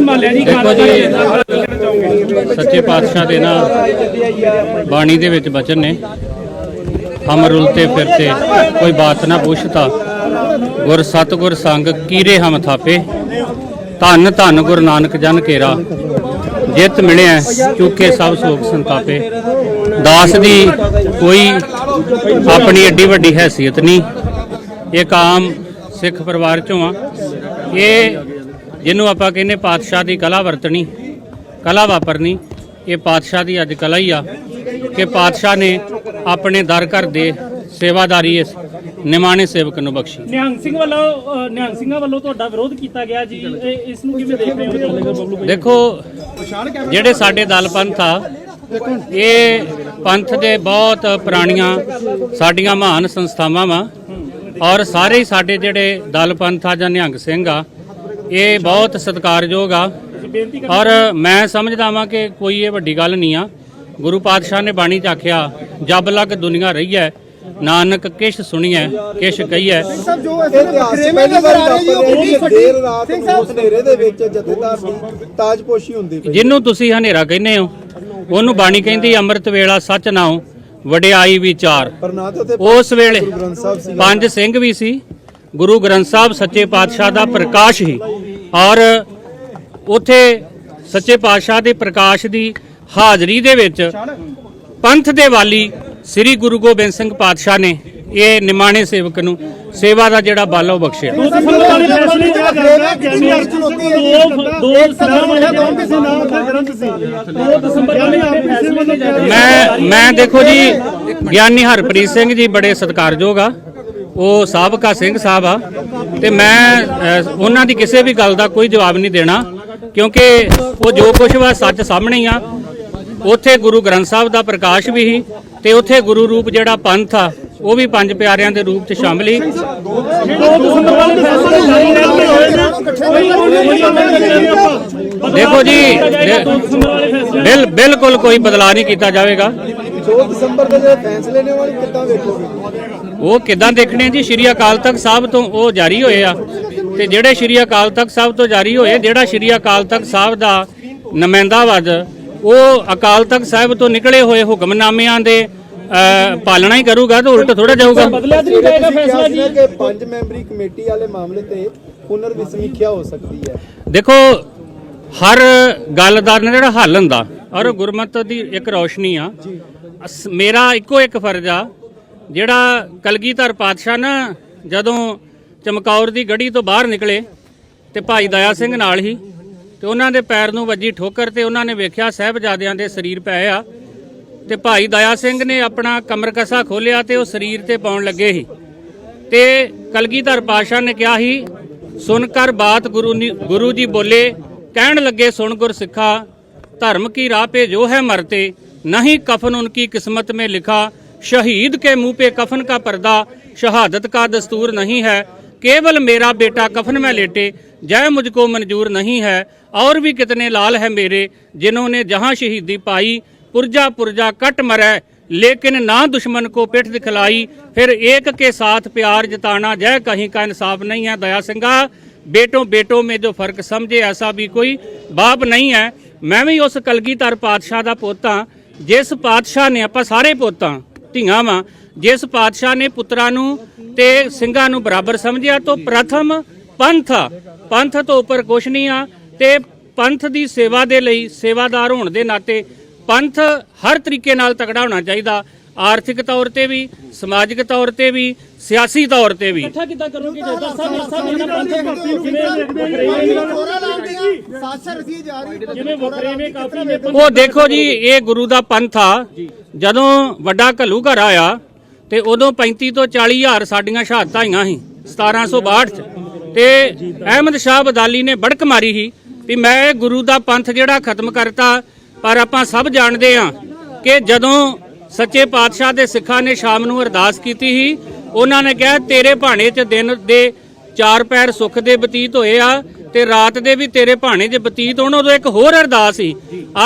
ਸੰਭਾਲਿਆ ਜੀ ਦੇਖੋ ਜੀ ਸੱਚੇ ਪਾਤਸ਼ਾਹ ਦੇ ਨਾ ਬਾਣੀ ਦੇ ਵਿੱਚ ਬਚਨ ਨੇ। ਹਮ ਰੁਲਤੇ ਫਿਰਤੇ ਕੋਈ ਬਾਤ ਨਾ ਪੁੱਛਤਾ। ਗੁਰ ਸਤਗੁਰ ਸੰਗ ਕੀਰੇ ਹਮ ਥਾਪੇ। ਧੰਨ ਧੰਨ ਗੁਰ ਨਾਨਕ ਜਨ ਕੇਰਾ। ਜਿਤ ਮਿਲਿਆ ਚੁੱਕੇ ਸਭ ਸੋਗ ਸੰਤਾਪੇ। ਦਾਸ ਦੀ ਕੋਈ ਆਪਣੀ ਏਡੀ ਵੱਡੀ ਹੈਸੀਅਤ ਨਹੀਂ। ਇੱਕ ਆਮ ਸਿੱਖ ਪਰਿਵਾਰ ਚੋਂ ਆ। ਇਹ ਜਿਹਨੂੰ ਆਪਾਂ ਕਹਿੰਦੇ ਪਾਤਸ਼ਾਹ ਦੀ ਕਲਾ ਵਰਤਣੀ ਕਲਾ ਵਾਪਰਨੀ ਇਹ ਪਾਤਸ਼ਾਹ ਦੀ ਅੱਜ ਕਲਾ ਹੀ ਆ ਕਿ ਪਾਤਸ਼ਾਹ ਨੇ ਆਪਣੇ ਦਰ ਘਰ ਦੇ ਸੇਵਾਦਾਰੀ ਇਸ ਨਿਮਾਣੇ ਸੇਵਕ ਨੂੰ ਬਖਸ਼ੀ। ਨਿਹੰਗ ਸਿੰਘ ਵੱਲੋਂ ਨਿਹੰਗ ਸਿੰਘਾਂ ਵੱਲੋਂ ਤੁਹਾਡਾ ਵਿਰੋਧ ਕੀਤਾ ਗਿਆ ਜੀ। ਇਸ ਨੂੰ ਕਿਵੇਂ ਦੇਖ ਰਹੇ ਹੋ? ਦੇਖੋ ਜਿਹੜੇ ਸਾਡੇ ਦਲ ਪੰਥ ਆ ਇਹ ਪੰਥ ਦੇ ਬਹੁਤ ਪੁਰਾਣੀਆਂ ਸਾਡੀਆਂ ਮਹਾਨ ਸੰਸਥਾਵਾਂ ਵਾ ਔਰ ਸਾਰੇ ਸਾਡੇ ਜਿਹੜੇ ਦਲ ਪੰਥ ਆ ਜਾਂ ਨਿਹੰਗ ਸਿੰਘ ਆ ਇਹ ਬਹੁਤ ਸਤਿਕਾਰਯੋਗ ਆ। ਔਰ ਮੈਂ ਸਮਝਦਾ ਵਾਂ ਕਿ ਕੋਈ ਇਹ ਵੱਡੀ ਗੱਲ ਨਹੀਂ ਆ। ਗੁਰੂ ਪਾਤਸ਼ਾਹ ਨੇ ਬਾਣੀ ਚ ਆਖਿਆ ਜਬ ਲਗ ਦੁਨੀਆ ਰਹੀ ਹੈ ਨਾਨਕ ਕਿਛ ਸੁਣੀਐ ਕਿਛ ਕਹੀਐ। ਸਾਹਿਬ ਜੋ ਇਸ ਇਤਿਹਾਸ ਪਹਿਲੀ ਵਾਰ ਵਾਪਰਿਆ ਕਿ ਦੇਰ ਰਾਤ ਉਸ ਹਨੇਰੇ ਦੇ ਵਿੱਚ ਜਥੇਦਾਰ ਦੀ ਤਾਜਪੋਸ਼ੀ ਹੁੰਦੀ ਪਈ। ਜਿਹਨੂੰ ਤੁਸੀਂ ਹਨੇਰਾ ਕਹਿੰਦੇ ਹੋ ਉਹਨੂੰ ਬਾਣੀ ਕਹਿੰਦੀ ਅੰਮ੍ਰਿਤ ਵੇਲਾ ਸੱਚ ਨਾਉ ਵਡਿਆਈ ਵਿਚਾਰ। ਉਸ ਵੇਲੇ ਪੰਜ ਸਿੰਘ ਵੀ ਸੀ ਗੁਰੂ ਗ੍ਰੰਥ ਸਾਹਿਬ ਸੱਚੇ ਪਾਤਸ਼ਾਹ ਦਾ ਪ੍ਰਕਾਸ਼ ਹੀ ਔਰ ਉਥੇ ਸੱਚੇ ਪਾਤਸ਼ਾਹ ਦੇ ਪ੍ਰਕਾਸ਼ ਦੀ ਹਾਜ਼ਰੀ ਦੇ ਵਿੱਚ ਪੰਥ ਦੇ ਵਾਲੀ ਸ੍ਰੀ ਗੁਰੂ ਗੋਬਿੰਦ ਸਿੰਘ ਪਾਤਸ਼ਾਹ ਨੇ ਇਹ ਨਿਮਾਣੇ ਸੇਵਕ ਨੂੰ ਸੇਵਾ ਦਾ ਜਿਹੜਾ ਬਾਲਾ ਉਹ ਬਖਸ਼ਿਆ। ਮੈਂ ਮੈਂ ਦੇਖੋ ਜੀ ਗਿਆਨੀ ਹਰਪ੍ਰੀਤ ਸਿੰਘ ਜੀ ਬੜੇ ਸਤਿਕਾਰਯੋਗ ਆ। ਉਹ ਸਾਬਕਾ ਸਿੰਘ ਸਾਹਿਬ ਆ। ਤੇ ਮੈਂ ਉਹਨਾਂ ਦੀ ਕਿਸੇ ਵੀ ਗੱਲ ਦਾ ਕੋਈ ਜਵਾਬ ਨਹੀਂ ਦੇਣਾ, ਕਿਉਂਕਿ ਉਹ ਜੋ ਕੁਝ ਵਾ ਸੱਚ ਸਾਹਮਣੇ ਹੀ ਆ। ਉੱਥੇ ਗੁਰੂ ਗ੍ਰੰਥ ਸਾਹਿਬ ਦਾ ਪ੍ਰਕਾਸ਼ ਵੀ ਸੀ ਤੇ ਉੱਥੇ ਗੁਰੂ ਰੂਪ ਜਿਹੜਾ ਪੰਥ ਆ, ਉਹ ਵੀ ਪੰਜ ਪਿਆਰਿਆਂ ਦੇ ਰੂਪ 'ਚ ਸ਼ਾਮਿਲ ਹੀ ਦੇਖੋ ਜੀ ਬਿਲ ਬਿਲਕੁਲ ਕੋਈ ਬਦਲਾਅ ਨਹੀਂ ਕੀਤਾ ਜਾਵੇਗਾ। 2 ਦਸੰਬਰ ਦੇ ਜਿਹੜੇ ਫੈਸਲੇ ਨੇ ਉਹ ਵਾਲੀ ਕਿੱਦਾਂ ਵੇਖੋਗੇ? ਉਹ ਕਿਦਾਂ ਦੇਖਣੇ ਜੀ? ਸ਼੍ਰੀ ਅਕਾਲ ਤਖਤ ਸਾਹਿਬ ਤੋਂ ਉਹ ਜਾਰੀ ਹੋਏ ਆ। ਤੇ ਜਿਹੜੇ ਸ਼੍ਰੀ ਅਕਾਲ ਤਖਤ ਸਾਹਿਬ ਤੋਂ ਜਾਰੀ ਹੋਏ ਜਿਹੜਾ ਸ਼੍ਰੀ ਅਕਾਲ ਤਖਤ ਸਾਹਿਬ ਦਾ ਨੁਮਾਇੰਦਾ ਵਜ ਉਹ ਅਕਾਲ ਤਖਤ ਸਾਹਿਬ ਤੋਂ ਨਿਕਲੇ ਹੋਏ ਹੁਕਮਨਾਮਿਆਂ ਦੇ ਪਾਲਣਾ ਹੀ ਕਰੂਗਾ ਤਾਂ ਉਲਟ ਥੋੜਾ ਜਾਊਗਾ। ਬਦਲਿਆ ਤਾਂ ਨਹੀਂ ਜਾਏਗਾ ਤੁਸੀਂ ਫੈਸਲਾ ਕਿਹਾ ਜੀ। ਸੀ ਨਾ ਕਿ ਪੰਜ ਮੈਂਬਰੀ ਕਮੇਟੀ ਵਾਲੇ ਮਾਮਲੇ ਤੇ ਪੁਨਰ ਵਿਸਮੀਖਿਆ ਹੋ ਸਕਦੀ ਹੈ। ਦੇਖੋ ਹਰ ਗੱਲ ਦਾ ਜਿਹੜਾ ਹੱਲ ਹੁੰਦਾ ਔਰ ਗੁਰਮਤ ਦੀ ਇੱਕ ਰੌਸ਼ਨੀ ਆ। ਮੇਰਾ ਇੱਕੋ ਇੱਕ ਫਰਜ਼ ਆ ਜਿਹੜਾ ਕਲਗੀਧਰ ਪਾਤਸ਼ਾਹ ਨਾ ਜਦੋਂ ਚਮਕੌਰ ਦੀ ਗੜੀ ਤੋਂ ਬਾਹਰ ਨਿਕਲੇ ਤੇ ਭਾਈ ਦਇਆ ਸਿੰਘ ਨਾਲ ਹੀ, ਤੇ ਉਹਨਾਂ ਦੇ ਪੈਰ ਨੂੰ ਵੱਜੀ ਠੋਕਰ ਤੇ ਉਹਨਾਂ ਨੇ ਵੇਖਿਆ ਸਹਿਬਜ਼ਾਦਿਆਂ ਦੇ ਸਰੀਰ ਪਏ ਆ, ਤੇ ਭਾਈ ਦਇਆ ਸਿੰਘ ਨੇ ਆਪਣਾ ਕਮਰਕਸਾ ਖੋਲਿਆ ਤੇ ਉਹ ਸਰੀਰ ਤੇ ਪਾਉਣ ਲੱਗੇ ਸੀ। ਤੇ ਕਲਗੀਧਰ ਪਾਸ਼ਾ ਨੇ ਕਿਹਾ ਸੀ, ਸੁਣ ਕਰ ਬਾਤ ਗੁਰੂ ਗੁਰੂ ਜੀ ਬੋਲੇ, ਕਹਿਣ ਲੱਗੇ ਸੁਣ ਗੁਰ ਸਿੱਖਾ, ਧਰਮ ਕੀ ਰਾਹ ਪੇ ਜੋ ਹੈ ਮਰਤੇ, ਨਹੀਂ ਕਫਨ ਉਨਕੀ ਕਿਸਮਤ ਮੇ ਲਿਖਾ शहीद के मुंह पे कफन का पर्दा शहादत का दस्तूर नहीं है केवल मेरा बेटा कफन में लेटे जय मुझको मंजूर नहीं है और भी कितने लाल है मेरे जिन्होंने जहां शहीदी पाई पुरजा पुरजा कट मरै लेकिन ना दुश्मन को पिठ दिखलाई फिर एक के साथ प्यार जताना जय कहीं का इंसाफ नहीं है दया सिंगा बेटों बेटों में जो फर्क समझे ऐसा भी कोई बाप नहीं है ਮੈਂ ਵੀ ਉਸ ਕਲਗੀਧਰ ਪਾਤਸ਼ਾਹ ਦਾ ਪੋਤਾ ਜਿਸ ਪਾਤਸ਼ਾਹ ਨੇ ਆਪਾਂ ਸਾਰੇ ਪੋਤਾਂ ਧੀਆਂ ਵਾਂ। ਜਿਸ ਪਾਤਸ਼ਾਹ ਨੇ ਪੁੱਤਰਾਂ ਨੂੰ ਤੇ ਸਿੰਘਾਂ ਨੂੰ ਬਰਾਬਰ ਸਮਝਿਆ, ਤੋਂ ਪ੍ਰਥਮ ਪੰਥ ਪੰਥ ਤੋਂ ਉੱਪਰ ਕੁਛ ਨਹੀਂ ਆ। ਤੇ ਪੰਥ ਦੀ ਸੇਵਾ ਦੇ ਲਈ ਸੇਵਾਦਾਰ ਹੋਣ ਦੇ ਨਾਤੇ ਪੰਥ ਹਰ ਤਰੀਕੇ ਨਾਲ ਤਕੜਾ ਹੋਣਾ ਚਾਹੀਦਾ। ਆਰਥਿਕ ਤੌਰ ਤੇ ਵੀ ਸਮਾਜਿਕ ਤੌਰ ਤੇ ਵੀ ਸਿਆਸੀ ਤੌਰ ਤੇ ਵੀ। ਇਕੱਠਾ ਕਿੱਦਾਂ ਕਰੋਗੇ ਜੱਜ ਸਾਹਿਬ ਇਸ ਸਾਹਿਬ ਇਹਨਾਂ ਪੰਥਕ ਭਗਤੀ ਨੂੰ ਕਿਵੇਂ ਜਿਵੇਂ ਵਕਰੇਵੇਂ ਕਾਫੀ ਨੇ। ਉਹ ਦੇਖੋ ਜੀ ਇਹ ਗੁਰੂ ਦਾ ਪੰਥ ਆ। ਜਦੋਂ ਵੱਡਾ ਘੱਲੂ ਘਰ ਆਇਆ ਤੇ ਉਦੋਂ 35 ਤੋਂ 40 ਹਜ਼ਾਰ ਸਾਡੀਆਂ ਸ਼ਹਾਦਤਾਂ ਆਈਆਂ ਸੀ 1762 ਚ। ਤੇ ਅਹਿਮਦ ਸ਼ਾਹ ਬਦਾਲੀ ਨੇ ਬੜਕ ਮਾਰੀ ਸੀ ਵੀ ਮੈਂ ਇਹ ਗੁਰੂ ਦਾ ਪੰਥ ਜਿਹੜਾ ਖਤਮ ਕਰਤਾ ਪਰ ਆਪਾਂ ਸਭ ਜਾਣਦੇ ਆ ਕਿ ਜਦੋਂ ਸੱਚੇ ਪਾਤਸ਼ਾਹ ਦੇ ਸਿੱਖਾਂ ਨੇ ਸ਼ਾਮ ਨੂੰ ਅਰਦਾਸ ਕੀਤੀ ਸੀ। ਉਹਨਾਂ ਨੇ ਕਿਹਾ, ਤੇਰੇ ਭਾਣੇ 'ਚ ਦਿਨ ਦੇ ਚਾਰ ਪੈਰ ਸੁੱਖ ਦੇ ਬਤੀਤ ਹੋਏ ਆ ਤੇ ਰਾਤ ਦੇ ਵੀ ਤੇਰੇ ਭਾਣੇ 'ਚ ਬਤੀਤ ਹੋਣ। ਉਦੋਂ ਇੱਕ ਹੋਰ ਅਰਦਾਸ ਸੀ,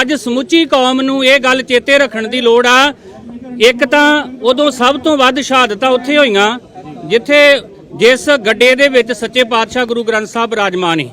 ਅੱਜ ਸਮੁੱਚੀ ਕੌਮ ਨੂੰ ਇਹ ਗੱਲ ਚੇਤੇ ਰੱਖਣ ਦੀ ਲੋੜ ਆ। ਇੱਕ ਤਾਂ ਉਦੋਂ ਸਭ ਤੋਂ ਵੱਧ ਸ਼ਹਾਦਤਾਂ ਉੱਥੇ ਹੋਈਆਂ, ਜਿੱਥੇ ਜਿਸ ਗੱਡੇ ਦੇ ਵਿੱਚ ਸੱਚੇ ਪਾਤਸ਼ਾਹ ਗੁਰੂ ਗ੍ਰੰਥ ਸਾਹਿਬ ਰਾਜਮਾਨ ਨੇ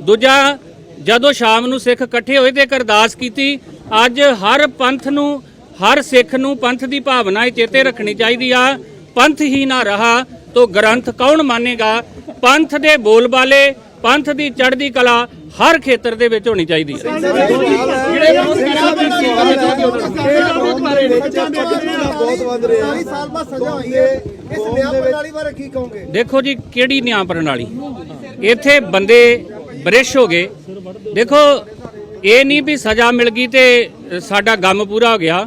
ਦੂਜਾ, ਜਦੋਂ ਸ਼ਾਮ ਨੂੰ ਸਿੱਖ ਇਕੱਠੇ ਹੋਏ ਤੇ ਇੱਕ ਅਰਦਾਸ ਕੀਤੀ, ਅੱਜ ਹਰ ਪੰਥ ਨੂੰ ਹਰ ਸਿੱਖ ਨੂੰ ਪੰਥ ਦੀ ਭਾਵਨਾ ਚੇਤੇ ਰੱਖਣੀ ਚਾਹੀਦੀ ਆ। ਪੰਥ ਹੀ ਨਾ ਰਹਾ ਤੋ ਗ੍ਰੰਥ ਕੌਣ ਮੰਨੇਗਾ? ਪੰਥ ਦੇ ਬੋਲਬਾਲੇ ਪੰਥ ਦੀ ਚੜ੍ਹਦੀ ਕਲਾ ਹਰ ਖੇਤਰ ਦੇ ਵਿੱਚ ਹੋਣੀ ਚਾਹੀਦੀ ਹੈ ਦੇਖੋ ਜੀ, ਕਿਹੜੀ ਨਿਆਂ ਪ੍ਰਣਾਲੀ? ਇੱਥੇ ਬੰਦੇ ਬ੍ਰਿਸ਼ ਹੋ ਗਏ। ਦੇਖੋ, ਇਹ ਨਹੀਂ ਵੀ ਸਜ਼ਾ ਮਿਲ ਗਈ ਤੇ ਸਾਡਾ ਗਮ ਪੂਰਾ ਹੋ ਗਿਆ।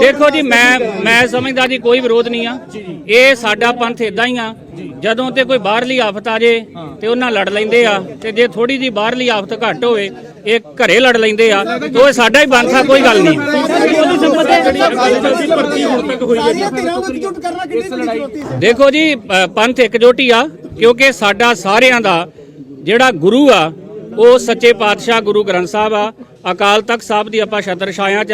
ਦੇਖੋ ਜੀ ਮੈਂ ਮੈਂ ਸਮਝਦਾ ਜੀ ਕੋਈ ਵਿਰੋਧ ਨਹੀਂ ਆ। ਇਹ ਸਾਡਾ ਪੰਥ ਇਦਾਂ ਹੀ ਆ। ਜਦੋਂ ਤੇ ਕੋਈ ਬਾਹਰਲੀ ਆਫਤ ਆ ਜੇ ਤੇ ਉਹਨਾਂ ਲੜ ਲੈਂਦੇ ਆ। ਤੇ ਜੇ ਥੋੜੀ ਜੀ ਬਾਹਰਲੀ ਆਫਤ ਘੱਟ ਹੋਵੇ ਇਹ ਘਰੇ ਲੜ ਲੈਂਦੇ ਆ। ਤੇ ਉਹ ਸਾਡਾ ਹੀ ਪੰਥ ਆ ਕੋਈ ਗੱਲ ਨਹੀਂ। ਦੇਖੋ ਜੀ ਪੰਥ ਇਕਜੁੱਟ ਹੀ ਆ ਕਿਉਂਕਿ ਸਾਡਾ ਸਾਰਿਆਂ ਦਾ ਜਿਹੜਾ ਗੁਰੂ ਆ ਉਹ ਸੱਚੇ ਪਾਤਸ਼ਾਹ ਗੁਰੂ ਗ੍ਰੰਥ ਸਾਹਿਬ ਆ। ਅਕਾਲ ਤਖਤ ਸਾਹਿਬ ਦੀ ਆਪਾਂ ਛਤਰ ਛਾਇਆ ਚ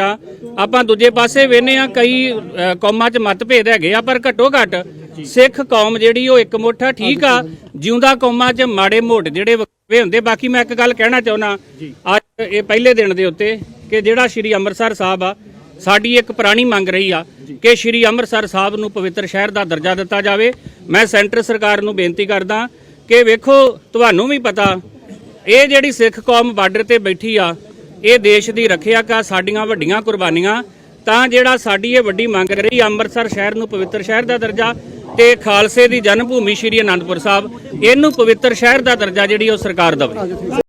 ਆਪਾਂ ਦੂਜੇ ਪਾਸੇ ਵੇਨੇ ਆ ਕਈ ਕੌਮਾਂ ਚ ਮਤਭੇਦ ਹੈਗੇ ਆ ਪਰ ਘੱਟੋ ਘੱਟ ਸਿੱਖ ਕੌਮ ਜਿਹੜੀ ਉਹ ਇੱਕ ਮੁੱਠ ਆ ਠੀਕ ਆ। ਜਿਉਂਦਾ ਕੌਮਾਂ ਚ ਮਾੜੇ ਮੋਟ ਜਿਹੜੇ ਵਕਵੇ ਹੁੰਦੇ ਬਾਕੀ ਮੈਂ ਇੱਕ ਗੱਲ ਕਹਿਣਾ ਚਾਹੁੰਦਾ ਅੱਜ ਇਹ ਪਹਿਲੇ ਦਿਨ ਦੇ ਉੱਤੇ ਕਿ ਜਿਹੜਾ ਸ਼੍ਰੀ ਅੰਮ੍ਰਿਤਸਰ ਸਾਹਿਬ ਆ ਸਾਡੀ ਇੱਕ ਪੁਰਾਣੀ ਮੰਗ ਰਹੀ ਆ ਕਿ ਸ਼੍ਰੀ ਅੰਮ੍ਰਿਤਸਰ ਸਾਹਿਬ ਨੂੰ ਪਵਿੱਤਰ ਸ਼ਹਿਰ ਦਾ ਦਰਜਾ ਦਿੱਤਾ ਜਾਵੇ। ਮੈਂ ਸੈਂਟਰ ਸਰਕਾਰ ਨੂੰ ਬੇਨਤੀ ਕਰਦਾ ਕਿ ਵੇਖੋ ਤੁਹਾਨੂੰ ਵੀ ਪਤਾ ਇਹ ਜਿਹੜੀ ਸਿੱਖ ਕੌਮ ਬਾਰਡਰ ਤੇ ਬੈਠੀ ਆ ਇਹ ਦੇਸ਼ ਦੀ ਰੱਖਿਆ ਕਰ ਸਾਡੀਆਂ ਵੱਡੀਆਂ ਕੁਰਬਾਨੀਆਂ, ਤਾਂ ਜਿਹੜਾ ਸਾਡੀ ਇਹ ਵੱਡੀ ਮੰਗ ਰਹੀ ਅੰਮ੍ਰਿਤਸਰ ਸ਼ਹਿਰ ਨੂੰ ਪਵਿੱਤਰ ਸ਼ਹਿਰ ਦਾ ਦਰਜਾ ਤੇ ਖਾਲਸੇ ਦੀ ਜਨਮ ਭੂਮੀ ਸ਼੍ਰੀ ਅਨੰਦਪੁਰ ਸਾਹਿਬ, ਇਹਨੂੰ ਪਵਿੱਤਰ ਸ਼ਹਿਰ ਦਾ ਦਰਜਾ ਜਿਹੜੀ ਉਹ ਸਰਕਾਰ ਦੇਵੇ।